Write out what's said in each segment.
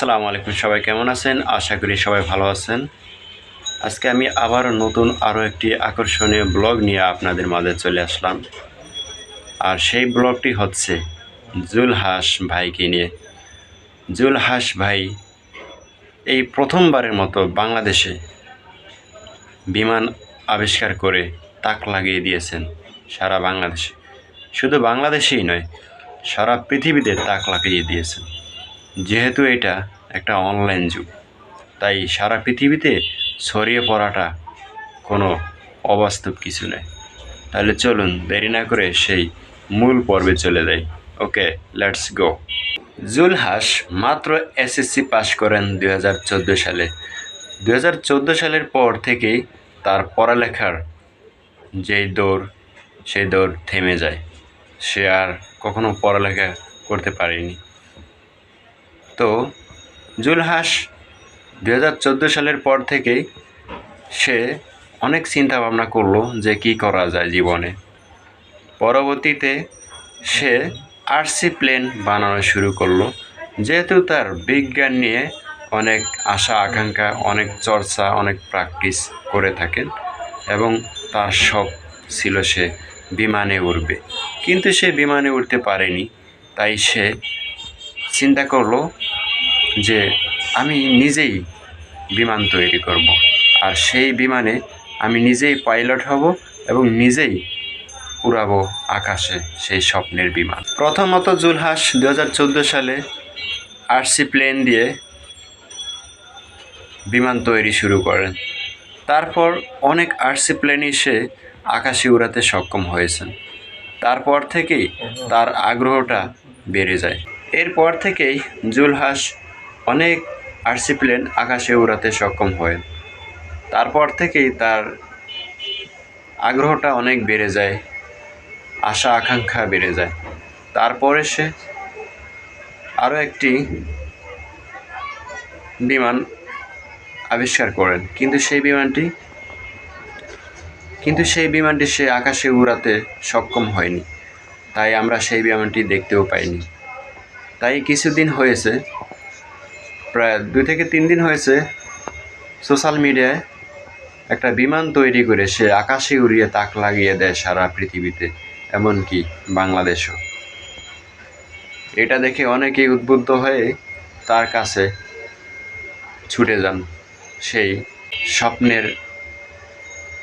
আসসালামু আলাইকুম, সবাই কেমন আছেন? আশা করি সবাই ভালো আছেন। আজকে আমি আবার নতুন আরও একটি আকর্ষণীয় ব্লগ নিয়ে আপনাদের মাঝে চলে আসলাম। আর সেই ব্লগটি হচ্ছে জুলহাস ভাইকে নিয়ে। জুলহাস ভাই এই প্রথমবারের মতো বাংলাদেশে বিমান আবিষ্কার করে তাক লাগিয়ে দিয়েছেন সারা বাংলাদেশে। শুধু বাংলাদেশেই নয়, সারা পৃথিবীতে তাক লাগিয়ে দিয়েছেন। যেহেতু এটা একটা অনলাইন যুগ, তাই সারা পৃথিবীতে ছড়িয়ে পড়াটা কোনো অবাস্তব কিছু নয়। তাহলে চলুন দেরি না করে সেই মূল পর্বে চলে যাই। ওকে লেটস গো জুলহাস মাত্র এসএসসি পাশ করেন দু হাজার চোদ্দ সালে। দু হাজার চোদ্দ সালের পর থেকেই তার পড়ালেখার যেই দৌড়, সেই দৌড় থেমে যায়। সে আর কখনো পড়ালেখা করতে পারেনি। তো জুলহাস দু হাজার চোদ্দ সালের পর থেকেই সে অনেক চিন্তা ভাবনা করল যে কি করা যায় জীবনে। পরবর্তীতে সে আরসি প্লেন বানানো শুরু করল, যেহেতু তার বিজ্ঞান নিয়ে অনেক আশা, আকাঙ্ক্ষা, অনেক চর্চা, অনেক প্র্যাকটিস করে থাকেন এবং তার শখ ছিল সে বিমানে উঠবে কিন্তু সে বিমানে উঠতে পারেনি, তাই সে চিন্তা করল যে আমি নিজেই বিমান তৈরি করব। আর সেই বিমানে আমি নিজেই পাইলট হব এবং নিজেই উড়াবো আকাশে সেই স্বপ্নের বিমান। প্রথমত জুলহাস দু হাজার চোদ্দ সালে আরসি প্লেন দিয়ে বিমান তৈরি শুরু করেন। তারপর অনেক আরসি প্লেনই সে আকাশে উড়াতে সক্ষম হয়েছেন। তারপর থেকেই তার আগ্রহটা বেড়ে যায়। এরপর থেকেই জুলহাস অনেক আরসি প্লেন আকাশে উড়াতে সক্ষম হয়। তারপর থেকেই তার আগ্রহটা অনেক বেড়ে যায়, আশা, আকাঙ্ক্ষা বেড়ে যায়। তারপরে সে আরও একটি বিমান আবিষ্কার করেন। কিন্তু সেই বিমানটি, কিন্তু সেই বিমানটি সে আকাশে উড়াতে সক্ষম হয়নি। তাই আমরা সেই বিমানটি দেখতেও পাইনি। তাই কিছুদিন হয়েছে প্রায় দুই থেকে তিন দিন হয়েছে সোশ্যাল মিডিয়ায় একটা বিমান তৈরি করে সে আকাশে উড়িয়ে তাক লাগিয়ে দেয় সারা পৃথিবীতে, এমনকি বাংলাদেশও। এটা দেখে অনেকেই উদ্বুদ্ধ হয়ে তার কাছে ছুটে যান। সেই স্বপ্নের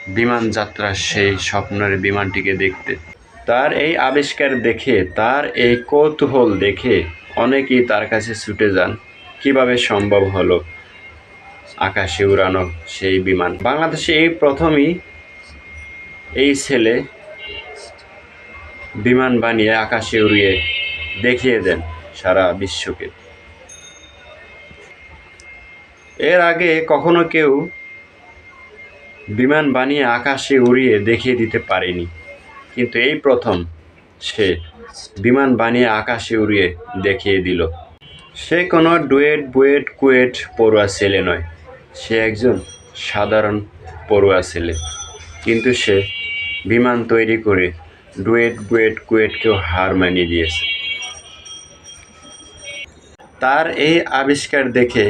বিমান যাত্রা, সেই স্বপ্নের বিমানটিকে দেখতে। তার এই আবিষ্কার দেখে, তার এই কৌতূহল দেখে অনেকেই তার কাছে ছুটে যান। কীভাবে সম্ভব হলো আকাশে উড়ানো সেই বিমান? বাংলাদেশে এই প্রথমই এই ছেলে বিমান বানিয়ে আকাশে উড়িয়ে দেখিয়ে দেন সারা বিশ্বকে। এর আগে কখনো কেউ বিমান বানিয়ে আকাশে উড়িয়ে দেখিয়ে দিতে পারেনি, কিন্তু এই প্রথম সে বিমান বানিয়ে আকাশে উড়িয়ে দেখিয়ে দিল। সে কোনো ডুয়েট, বুয়েট, কুয়েট পড়ুয়া ছেলে নয়। সে একজন সাধারণ পড়ুয়া ছেলে। কিন্তু সে বিমান তৈরি করে ডুয়েট, বুয়েট, কুয়েটকেও হার মানিয়ে দিয়েছে। তার এই আবিষ্কার দেখে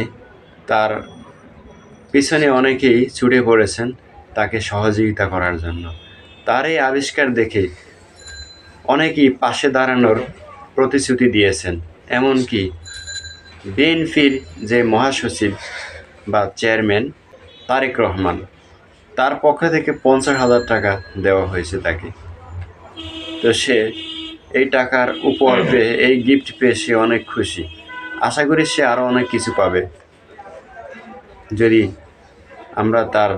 তার পিছনে অনেকেই ছুটে পড়েছেন তাকে সহযোগিতা করার জন্য। তার এই আবিষ্কার দেখে অনেকেই পাশে দাঁড়ানোর প্রতিশ্রুতি দিয়েছেন। এমনকি বিএনপির যে মহাসচিব বা চেয়ারম্যান তারেক রহমান তার পক্ষ থেকে পঞ্চাশ হাজার টাকা দেওয়া হয়েছে তাকে। তো সে এই টাকার উপর পেয়ে এই গিফট পেয়ে সে অনেক খুশি। আশা করি সে আরও অনেক কিছু পাবে। যদি আমরা তার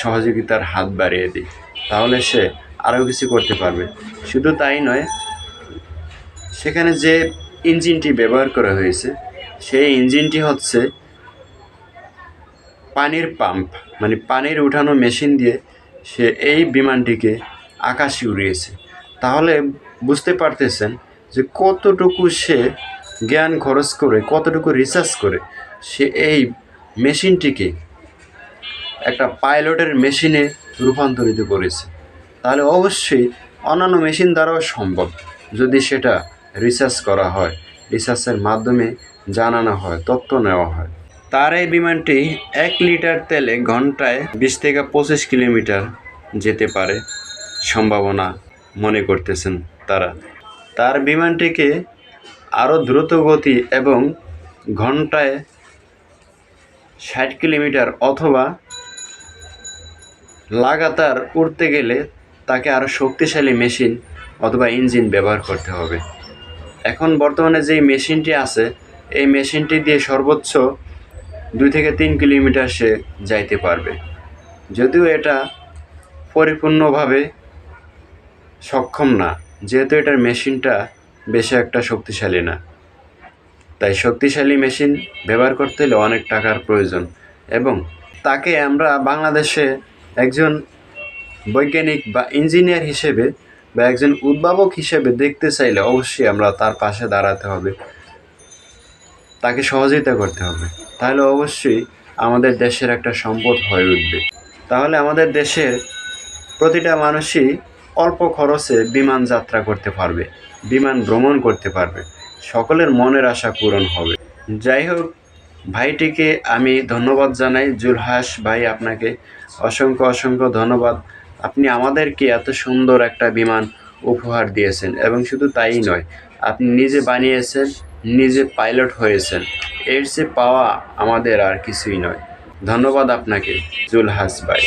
সহযোগিতার হাত বাড়িয়ে দিই তাহলে সে আরও কিছু করতে পারবে। শুধু তাই নয় সেখানে যে ইঞ্জিনটি ব্যবহার করা হয়েছে সেই ইঞ্জিনটি হচ্ছে পানির পাম্প। মানে পানির উঠানো মেশিন দিয়ে সে এই বিমানটিকে আকাশে উড়িয়েছে। তাহলে বুঝতে পারতেছেন যে কতটুকু সে জ্ঞান খরচ করে, কতটুকু রিসার্চ করে, সে এই মেশিনটিকে একটা পাইলটের মেশিনে রূপান্তরিত করেছে। তাহলে অবশ্যই অন্যান্য মেশিন দ্বারাও সম্ভব যদি সেটা রিসার্চ করা হয়। রিসার্চের মাধ্যমে জানানো হয়, তথ্য নেওয়া হয়। তার এই বিমানটি এক লিটার তেলে ঘন্টায় বিশ থেকে পঁচিশ কিলোমিটার যেতে পারে, সম্ভাবনা মনে করতেছেন তারা। তার বিমানটিকে আরও দ্রুত গতি এবং ঘন্টায় ষাট কিলোমিটার অথবা লাগাতার উড়তে গেলে তাকে আরও শক্তিশালী মেশিন অথবা ইঞ্জিন ব্যবহার করতে হবে। এখন বর্তমানে যেই মেশিনটি আছে এই মেশিনটি দিয়ে সর্বোচ্চ দুই থেকে তিন কিলোমিটার সে যাইতে পারবে। যদিও এটা পরিপূর্ণভাবে সক্ষম না, যেহেতু এটার মেশিনটা বেশি একটা শক্তিশালী না। তাই শক্তিশালী মেশিন ব্যবহার করতে হলে অনেক টাকার প্রয়োজন এবং তাকে আমরা বাংলাদেশে একজন বৈজ্ঞানিক বা ইঞ্জিনিয়ার হিসেবে বা একজন উদ্ভাবক হিসেবে দেখতে চাইলে অবশ্যই আমরা তার পাশে দাঁড়াতে হবে। তাকে সহযোগিতা করতে হবে। তাহলে অবশ্যই আমাদের দেশের একটা সম্পদ হয়ে উঠবে। তাহলে আমাদের দেশের প্রতিটা মানুষই অল্প খরচে বিমান যাত্রা করতে পারবে, বিমান ভ্রমণ করতে পারবে। সকলের মনের আশা পূরণ হবে। যাই হোক, ভাইটিকে আমি ধন্যবাদ জানাই। জুলহাস ভাই আপনাকে অসংখ্য অসংখ্য ধন্যবাদ। আপনি আমাদেরকে এত সুন্দর একটা বিমান উপহার দিয়েছেন এবং শুধু তাই নয়, আপনি নিজে বানিয়েছেন। নিজে পাইলট হয়েছেন। এর চেয়ে পাওয়া আমাদের আর কিছুই নয়। ধন্যবাদ আপনাকে জুলহাস ভাই।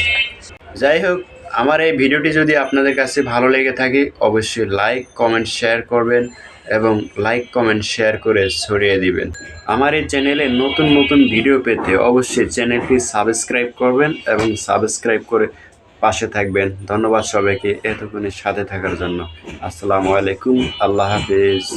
যাই হোক, আমার এই ভিডিওটি যদি আপনাদের কাছে ভালো লেগে থাকে, অবশ্যই লাইক, কমেন্ট, শেয়ার করবেন এবং লাইক, কমেন্ট, শেয়ার করে ছড়িয়ে দিবেন। আমার এই চ্যানেলে নতুন নতুন ভিডিও পেতে অবশ্যই চ্যানেলটি সাবস্ক্রাইব করবেন এবং সাবস্ক্রাইব করে পাশে থাকবেন। ধন্যবাদ সবাইকে এতক্ষণের সাথে থাকার জন্য। আসসালামু আলাইকুম, আল্লাহ হাফিজ।